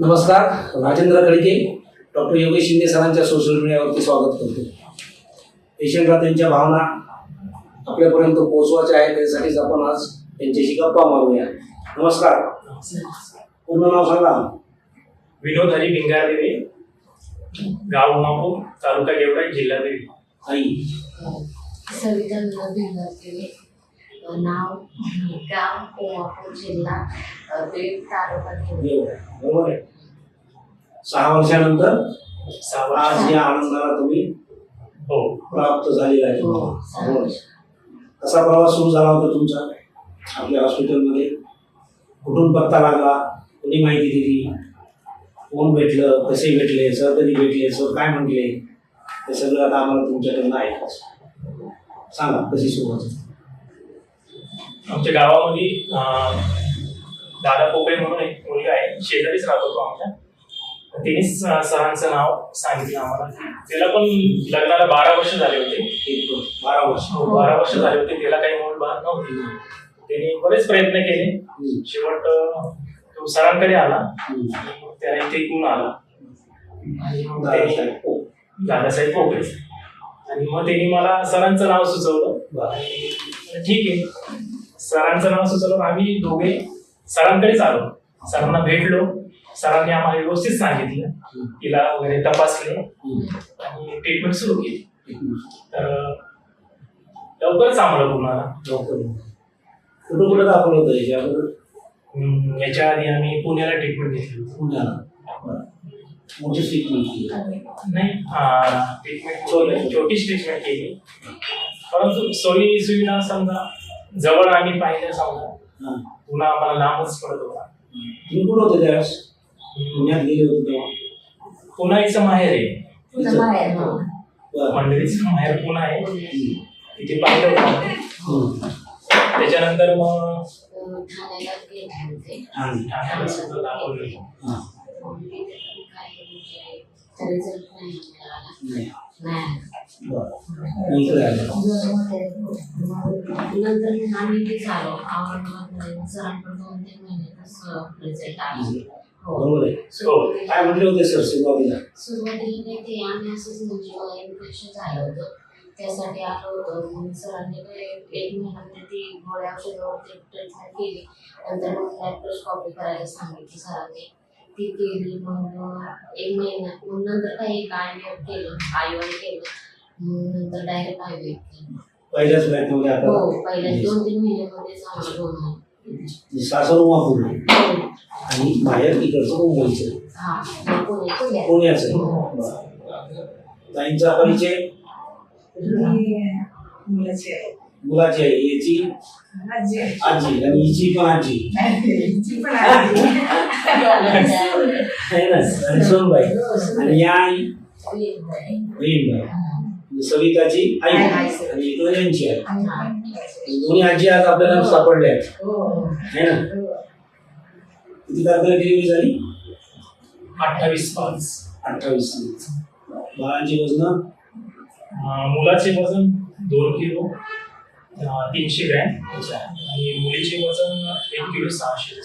नमस्कार राजेंद्र खडके डॉक्टर योगेश शिंदे सरांच्या सोशल मीडियावरती स्वागत करतो. पेशंटला त्यांच्या भावना आपल्यापर्यंत पोहोचवायच्या आहेत त्यासाठीच आपण आज त्यांच्याशी गप्पा मारूया. नमस्कार. पूर्ण नाव सांगा. विनोद हरी भिंगारदेवी गाव उमापूर तालुका गेवराई जिल्हा देवी. आई. सविता नाव गाव कोल्हापूर जिल्हा बीड तालुका. देव बरोबर आहे. सहा वर्षानंतर आज या आनंदाला तुम्ही हो. प्राप्त झालेला आहे. हो. कसा प्रवास सुरू झाला होता तुमचा? आपल्या हॉस्पिटलमध्ये? कुठून पत्ता लागला? कोणी माहिती दिली? कोण भेटलं? कसे भेटले? सर कधी भेटले? सर काय म्हटले? हे सगळं आता आम्हाला तुमच्याकडनं ऐकायचं सांगा कशी सुरुवात झाली? आमच्या गावामध्ये दादा पोपळे म्हणून एक मुलगा आहे. शेजारीच राहत होतो आमच्या. स- सरांचं नाव सांगितलं आम्हाला. त्याला पण लग्नाला बारा वर्ष झाले होते. बारा वर्ष. हो, बारा वर्ष झाले होते. त्याला काही मूल बाळ नव्हती. त्याने बरेच प्रयत्न केले. शेवट तो सरांकडे आला. त्याला इथे गुण आला. त्याने. दादासाहेब पोपळे आणि मग त्यांनी मला सरांचं नाव सुचवलं. ठीक आहे. सरांचं नाव सुचवलं आम्ही दोघे सरांकडेच आलो सरांना भेटलो सरांनी आम्हाला व्यवस्थित सांगितलं तिला वगैरे तपासले. आणि ट्रीटमेंट सुरू केली. तर लवकरच आम्हाला गुण आला डॉक्टर कुठं कुठं दाखवलं होतं याच्या अगोदर याच्या आधी आम्ही पुण्याला ट्रीटमेंट घेतली. पुण्याला. मोठी ट्रीटमेंट केली नाही ट्रीटमेंट छोटीच ट्रीटमेंट केली परंतु सोयी सुविधा समजा जवळ आम्ही पाहिल्या समजा. हां. पुन्हा आम्हाला लांबच पडत होता. तुम्ही कुठं होते त्यावेळेस? पुण्यात गेले होते तेव्हा? माहेर आहे. माहेर, हो. मंडळीचं माहेर पुन्हा आहे. तिथे पाहिलं होतं. त्याच्यानंतर मग ठाण्याला सुद्धा दाखवलं नंतर आम्ही ते झालो सरांकडे दोन तीन महिन्यातच रिझल्ट आला बरोबर आहे काय म्हटले होते सर सुरुवातीला सुरुवातीला नाही ते आम्ही असंच म्हणजे इन्फेक्शन झालं होतं त्यासाठी आलो होतो मग सरांनी एक महिन्यामध्ये ती गोळ्या औषधावरती ट्रीटमेंट केली नंतर मग लॅप्टोस्कॉपी करायला सांगितली सरांनी ती केली मग एक महिना मग नंतर काही एक आय केलं आय केलं. मग नंतर डायरेक्ट आय केलं पहिल्याच प्रयत्नामध्ये हो आता पहिल्या दोन तीन महिन्यामध्येच आम्हाला दोन महिने सासर वापरून हो. आणि बाहेर इकडचं मुंबईचं हा मग पुणे पुण्यात. पुण्याचं हो. बरं. ताईंचा परिचय मुलाची आहे. मुलाची आहे याची आजी आहे. आजी आणि हिची पण आजी हिची पण आजी. आहे ना आणि सोनबाई आणि या आई बहीणबाई आणि सविताची आई आणि इकडे यांची आई. दोन्ही आजी आज आपल्याला सापडल्या आहेत. हो. है ना? किती तारखेला डिलिव्हरी झाली? अठ्ठावीस पाच. अठ्ठावीस. बाळांची वजन? अं, मुलाचे वजन दोन किलो तीनशे ग्रॅम. आणि मुलीचे वजन एक किलो सहाशे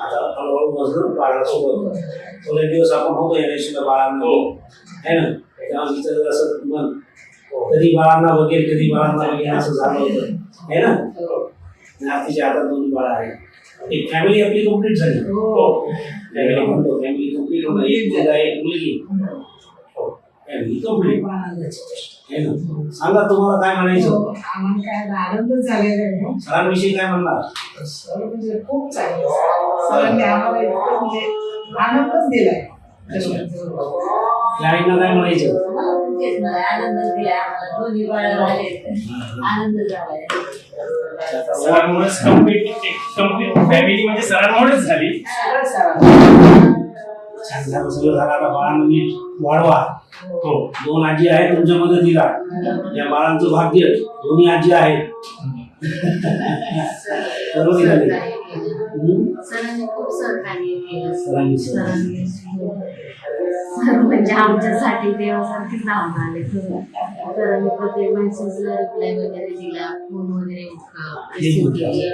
आता हळूहळू वजन सुरुवात होते. थोडे दिवस आपण होतो या रेषेला बाळांना. हो है ना तेव्हा तिचं असं मन। कधी बाळांना बघेल कधी बाळांना बघेल असं झालं होतं है। ना? आणि आता तिच्या हातात दोन बाळा आहेत एक फॅमिली आपली कंप्लीट झाली फॅमिली म्हणतो फॅमिली कंप्लीट होणं एक मुलगा एक मुलगी फॅमिली कंप्लीट खूप आनंदाची गोष्ट. है ना? सांगा तुम्हाला काय म्हणायचं? आम्हाला काय आनंद झालेला आहे सरांविषयी काय म्हणणार? सर म्हणजे खूप चांगलं सरांनी आम्हाला इतकं म्हणजे आनंदच दिलाय. या आईना काय म्हणायचं. तेच ना, आनंद दिलाय आम्हाला. दोन्ही बाळं झाले. आनंद झालाय सरांमुळेच कंप्लीट कंप्लीट फॅमिली म्हणजे सरांमुळेच झाली. छान झालं सगळं झालं आता बाळांना नीट वाढवा. हो दोन आजी आहेत तुमच्या मदतीला. या बाळांचं भाग्य दोन्ही आजी आहेत. नाही? हम्म? सरांनी खूप सहकार्य केलं. सरांनी सर म्हणजे आमच्यासाठी देवासारखीच धावून आले. तर मी प्रत्येक मेसेजला रिप्लाय वगैरे दिला फोन वगैरे रिसिव्ह केले.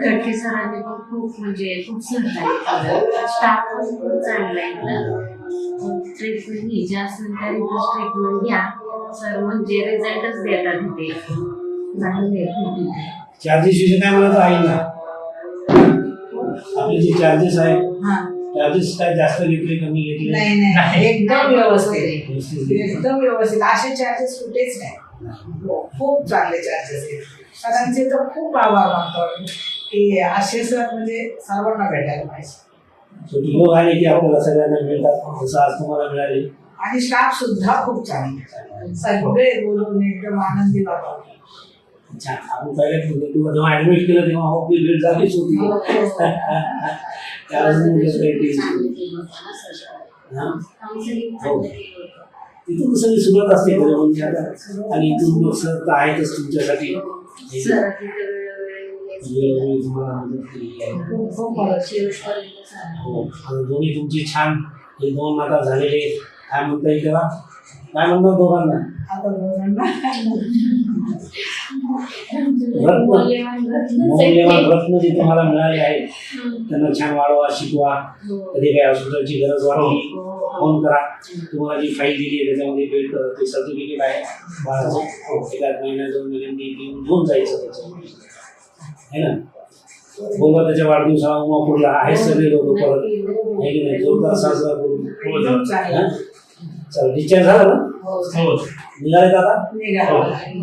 खडके सरांनी पण खूप म्हणजे खूप सहकार्य केलं. स्टाफ पण खूप चांगला इथला. ट्रीटमेंट घ्यायची असेल तर इथंच ट्रीटमेंट घ्या सर म्हणजे रिझल्टच देतात चांगले इथे. चार्जेस विषयी काय म्हणत आहे ना? आपले जे चार्जेस आहे हा. चार्जेस काय जास्त घेतले कमी घेतले नाही. नाही एकदम व्यवस्थित. एकदम व्यवस्थित. असे चार्जेस कुठेच नाही. हो, खूप चांगले चार्जेस आहेत. सरांचे तर खूप आभार मानतो की असे सर म्हणजे सर्वांना भेटायला पाहिजे. योग आहे की आपल्याला सगळ्यांना मिळतात. जसं आज तुम्हाला मिळाले. आणि स्टाफ सुद्धा खूप चांगले सगळे बोलून एकदम आनंदी वाटतो छान आपण पहिले तुला जेव्हा ऍडमिट केलं तेव्हा आपली भेट झालीच होती. हो, हो. तिथून सगळी सुरुवात असते खरं म्हणजे आता आणि इथून मग सर तर आहेतच तुमच्यासाठी तुम्हाला हो आणि दोन्ही तुमचे छान हे दोन आता झालेले काय म्हणता येईल त्याला काय म्हणतात दोघांना मौल्यवान. रत्न जे तुम्हाला मिळाले आहेत. त्यांना छान वाढवा शिकवा हो. कधी काही हॉस्पिटलची गरज हो. फोन करा तुम्हाला जी फाईल दिली आहे त्याच्यामध्ये भेट ते सर्टिफिकेट आहे बाळाचं एखाद महिन्या दोन महिन्यांनी घेऊन घेऊन जायचं त्याच्यामध्ये है ना बोलवा त्याच्या वाढदिवसाला उमापूरला आहे सगळे लोक परत आहे की नाही जोरदार साजरा करू हा? चला डिस्चार्ज झाला ना हो. हो निघाले दादा